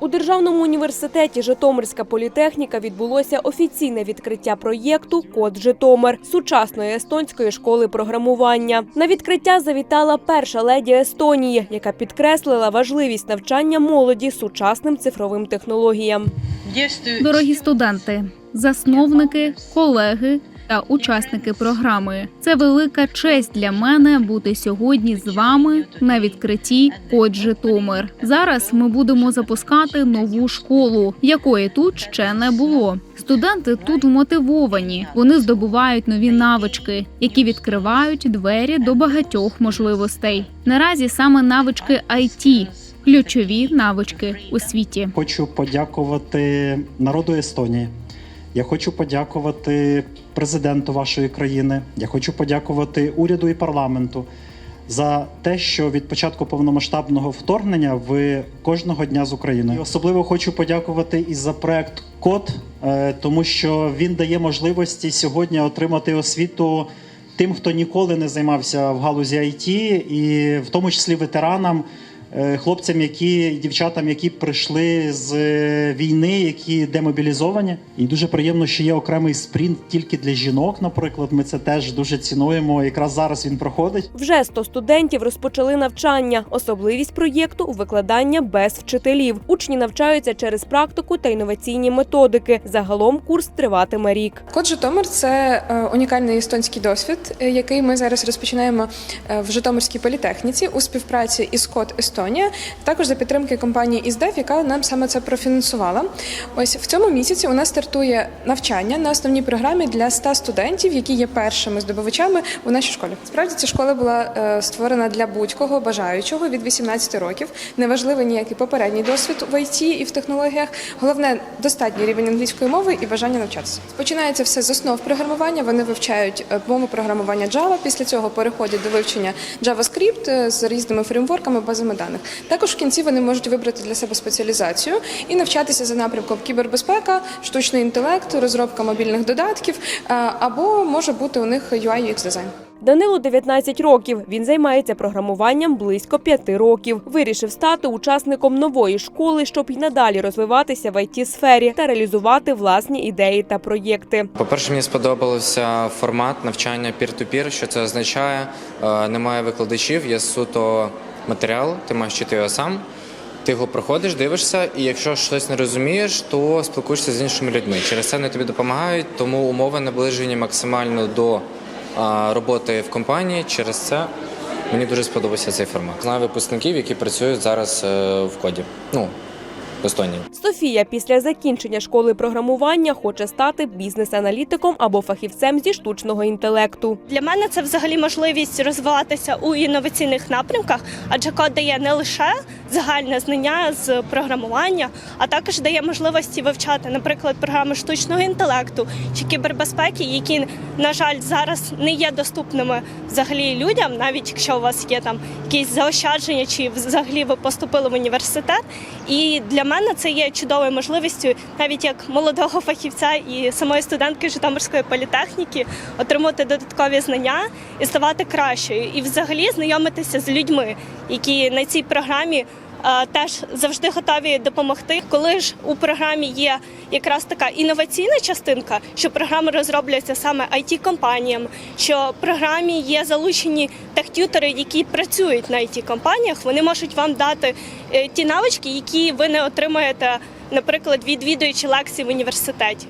У Державному університеті Житомирська політехніка відбулося офіційне відкриття проєкту Код Житомир сучасної естонської школи програмування. На відкриття завітала перша леді Естонії, яка підкреслила важливість навчання молоді сучасним цифровим технологіям. Дорогі студенти, засновники, колеги та учасники програми. Це велика честь для мене бути сьогодні з вами на відкритті Код Житомир. Зараз ми будемо запускати нову школу, якої тут ще не було. Студенти тут вмотивовані. Вони здобувають нові навички, які відкривають двері до багатьох можливостей. Наразі саме навички IT – ключові навички у світі. Хочу подякувати народу Естонії. Я хочу подякувати президенту вашої країни. Я хочу подякувати уряду і парламенту за те, що від початку повномасштабного вторгнення ви кожного дня з Україною. Особливо хочу подякувати і за проект Код, е, тому що він дає можливості сьогодні отримати освіту тим, хто ніколи не займався в галузі IT, і в тому числі ветеранам. Е, Хлопцям, які дівчатам, які прийшли з е, війни, які демобілізовані, і дуже приємно, що є окремий спринт тільки для жінок. Наприклад, ми це теж дуже цінуємо. Якраз зараз він проходить. Вже 100 студентів розпочали навчання. Особливість проєкту викладання без вчителів. Учні навчаються через практику та інноваційні методики. Загалом курс триватиме рік. Код Житомир це е, унікальний естонський досвід, який ми зараз розпочинаємо в Житомирській політехніці у співпраці із Код Естонія, також за підтримки компанії ІЗДЕФ, яка нам саме це профінансувала. Ось в цьому місяці у нас стартує навчання на основній програмі для 100 студентів, які є першими здобувачами у нашій школі. Справді ця школа була е, створена для будь-кого бажаючого від 18 років. Неважливо ніякий попередній досвід в ІТ і в технологіях. Головне достатній рівень англійської мови і бажання навчатися. Починається все з основ програмування. Вони вивчають е, мову програмування Java. Після цього переходять до вивчення JavaScript е, з різними фреймворками, базами даних. Також в кінці вони можуть вибрати для себе спеціалізацію і навчатися за напрямком кібербезпека, штучний інтелект, розробка мобільних додатків е, або може бути у них UI UX дизайн. Данилу 19 років. Він займається програмуванням близько п'яти років. Вирішив стати учасником нової школи, щоб і надалі розвиватися в it сфері та реалізувати власні ідеї та проєкти. По-перше, мені сподобався формат навчання пір-ту-пір. Що це означає? Е, Немає викладачів, є суто матеріал, ти маєш вчити його сам. Ти його проходиш, дивишся, і якщо щось не розумієш, то спілкуєшся з іншими людьми. Через це вони тобі допомагають, тому умови наближені максимально до а, роботи в компанії. Через це мені дуже сподобався цей формат. Знаю випускників, які працюють зараз е, в коді. Ну, в Естонії. Софія після закінчення школи програмування хоче стати бізнес-аналітиком або фахівцем зі штучного інтелекту. Для мене це взагалі можливість розвиватися у інноваційних напрямках, адже код дає не лише загальне знання з програмування, а також дає можливості вивчати, наприклад, програми штучного інтелекту чи кібербезпеки, які, на жаль, зараз не є доступними взагалі людям, навіть якщо у вас є там якісь заощадження, чи взагалі ви поступили в університет. І для мене це є чудовою можливістю, навіть як молодого фахівця і самої студентки Житомирської політехніки, отримати додаткові знання і ставати кращою, і взагалі знайомитися з людьми, які на цій програмі. Е, Теж завжди готові допомогти, коли ж у програмі є якраз така інноваційна частинка, що програми розробляються саме it компаніям що в програмі є залучені техтютери, які працюють на it компаніях Вони можуть вам дати е, ті навички, які ви не отримаєте, наприклад, відвідуючи лекції в університеті.